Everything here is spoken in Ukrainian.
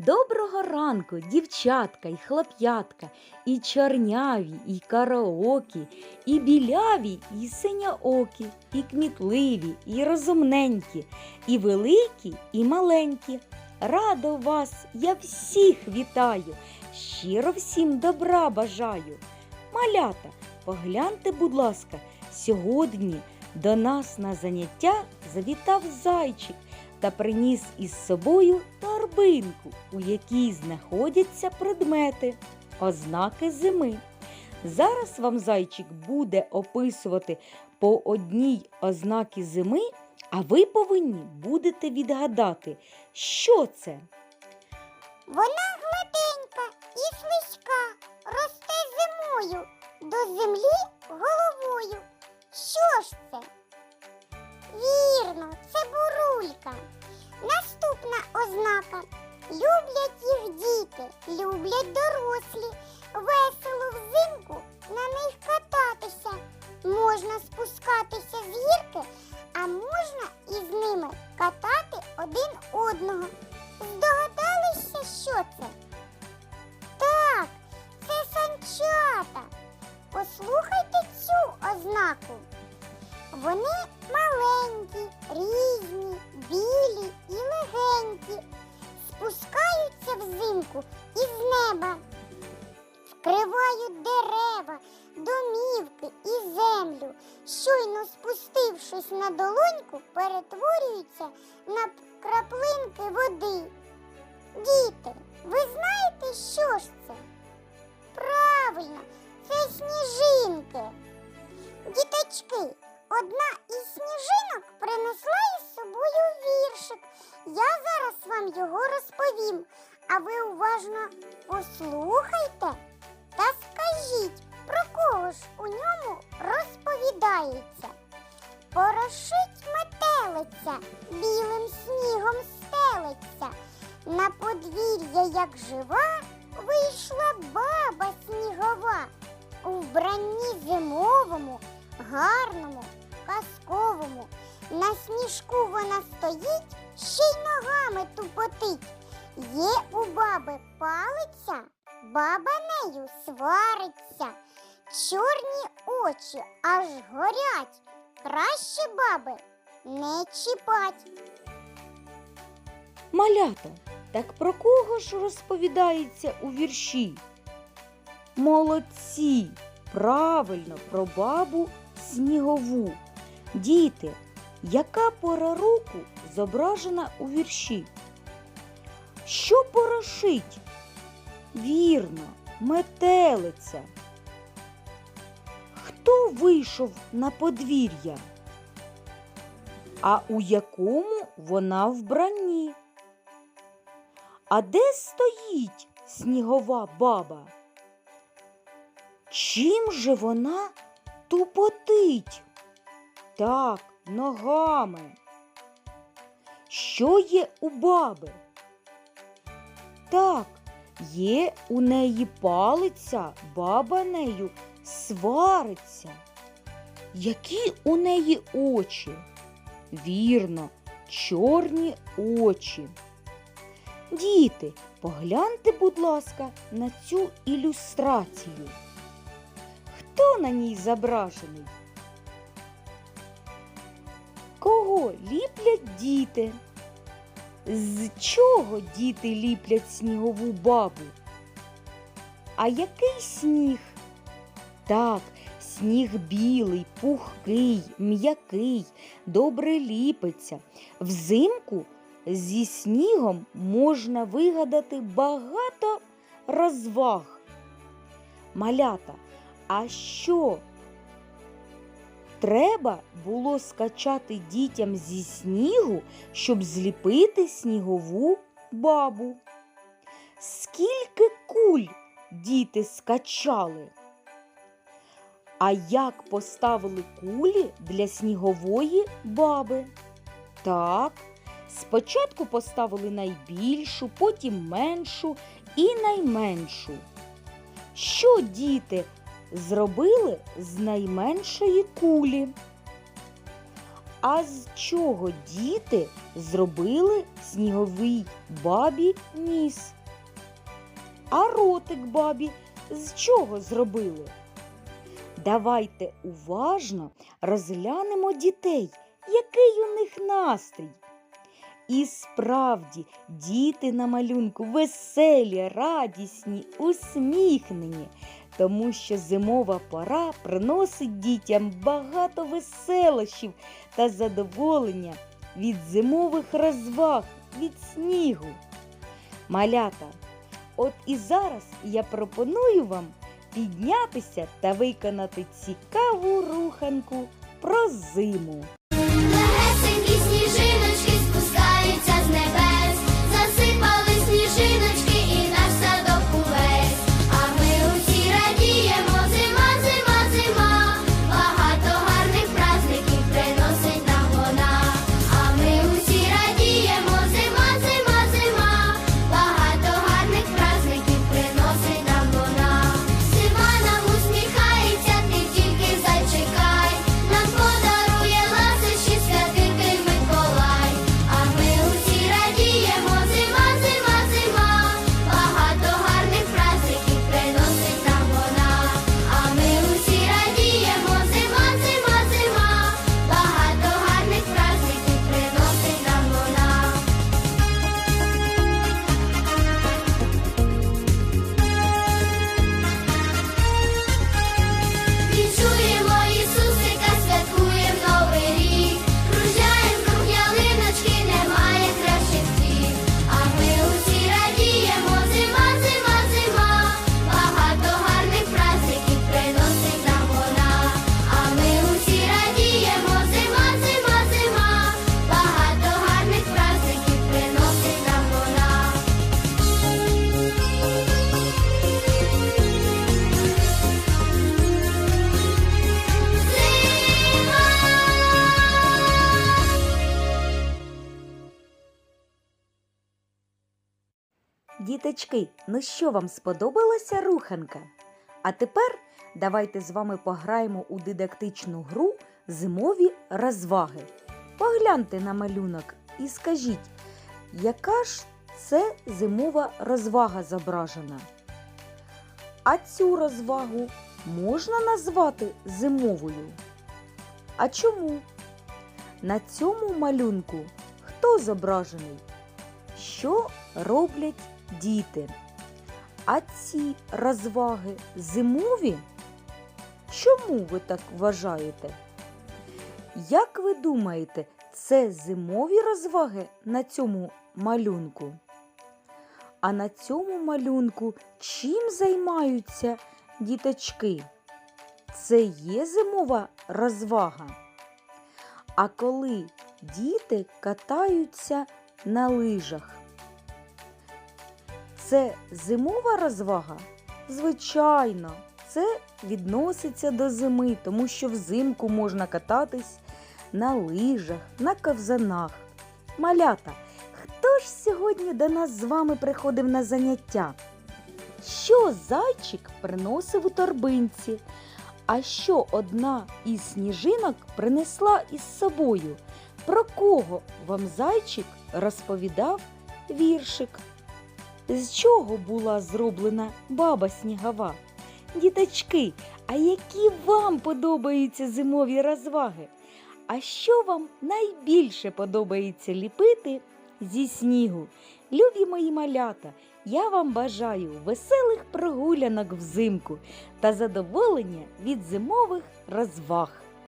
Доброго ранку, дівчатка і хлоп'ятка, і чорняві, і караокі, і біляві, і синьоокі, і кмітливі, і розумненькі, і великі, і маленькі. Радо вас, я всіх вітаю, щиро всім добра бажаю. Малята, погляньте, будь ласка, сьогодні до нас на заняття завітав зайчик та приніс із собою торбинку, у якій знаходяться предмети, ознаки зими. Зараз вам зайчик буде описувати по одній ознаки зими, а ви повинні будете відгадати, що це. Вона Можна спускатися з а можна із ними катати один одного. Здогадалися, що це? Так, це санчата. Послухайте цю ознаку. Вони маленькі, різні, білі і легенькі, спускаються взимку із неба, вкривають дерева, домівки і землю. Щойно спустившись на долоньку, перетворюються на краплинки води. Діти, ви знаєте, що ж це? Правильно, це сніжинки. Діточки, одна із сніжинок принесла із собою віршик. Я зараз вам його розповім, а ви уважно послухайте та скажіть, про кого ж у ньому розповідається. Порошить метелиця, білим снігом стелиться. На подвір'я, як жива, вийшла баба снігова. У вбранні зимовому, гарному, казковому. На сніжку вона стоїть, ще й ногами тупотить. Є у баби палиця, баба нею свариться. Чорні очі аж горять. Краще баби не чіпать. Малята, так про кого ж розповідається у вірші? Молодці! Правильно про бабу снігову. Діти, яка пора року зображена у вірші? Що порошить? Вірно, метелиця. Хто вийшов на подвір'я? А у якому вона вбранні? А де стоїть снігова баба? Чим же вона тупотить? Так, ногами. Що є у баби? Так, є у неї палиця, баба нею свариться. Які у неї очі? Вірно, чорні очі. Діти, погляньте, будь ласка, на цю ілюстрацію. Хто на ній зображений? Кого ліплять діти? З чого діти ліплять снігову бабу? А який сніг? Так, сніг білий, пухкий, м'який, добре ліпиться. Взимку зі снігом можна вигадати багато розваг. Малята, а що? Треба було скачати дітям зі снігу, щоб зліпити снігову бабу. Скільки куль діти скачали? А як поставили кулі для снігової баби? Так, спочатку поставили найбільшу, потім меншу і найменшу. Що діти зробили з найменшої кулі? А з чого діти зробили сніговий бабі ніс? А ротик бабі з чого зробили? Давайте уважно розглянемо дітей, який у них настрій. І справді діти на малюнку веселі, радісні, усміхнені, тому що зимова пора приносить дітям багато веселощів та задоволення від зимових розваг, від снігу. Малята, от і зараз я пропоную вам піднятися та виконати цікаву руханку про зиму. Діточки, ну що вам сподобалася руханка? А тепер давайте з вами пограємо у дидактичну гру зимові розваги. Погляньте на малюнок і скажіть, яка ж це зимова розвага зображена? А цю розвагу можна назвати зимовою? А чому? На цьому малюнку хто зображений? Що роблять діти? А ці розваги зимові? Чому ви так вважаєте? Як ви думаєте, це зимові розваги на цьому малюнку? А на цьому малюнку чим займаються діточки? Це є зимова розвага. А коли діти катаються на лижах, це зимова розвага? Звичайно, це відноситься до зими, тому що взимку можна кататись на лижах, на ковзанах. Малята, хто ж сьогодні до нас з вами приходив на заняття? Що зайчик приносив у торбинці? А що одна із сніжинок принесла із собою? Про кого вам зайчик розповідав віршик? З чого була зроблена баба снігова? Діточки, а які вам подобаються зимові розваги? А що вам найбільше подобається ліпити зі снігу? Любі мої малята, я вам бажаю веселих прогулянок взимку та задоволення від зимових розваг.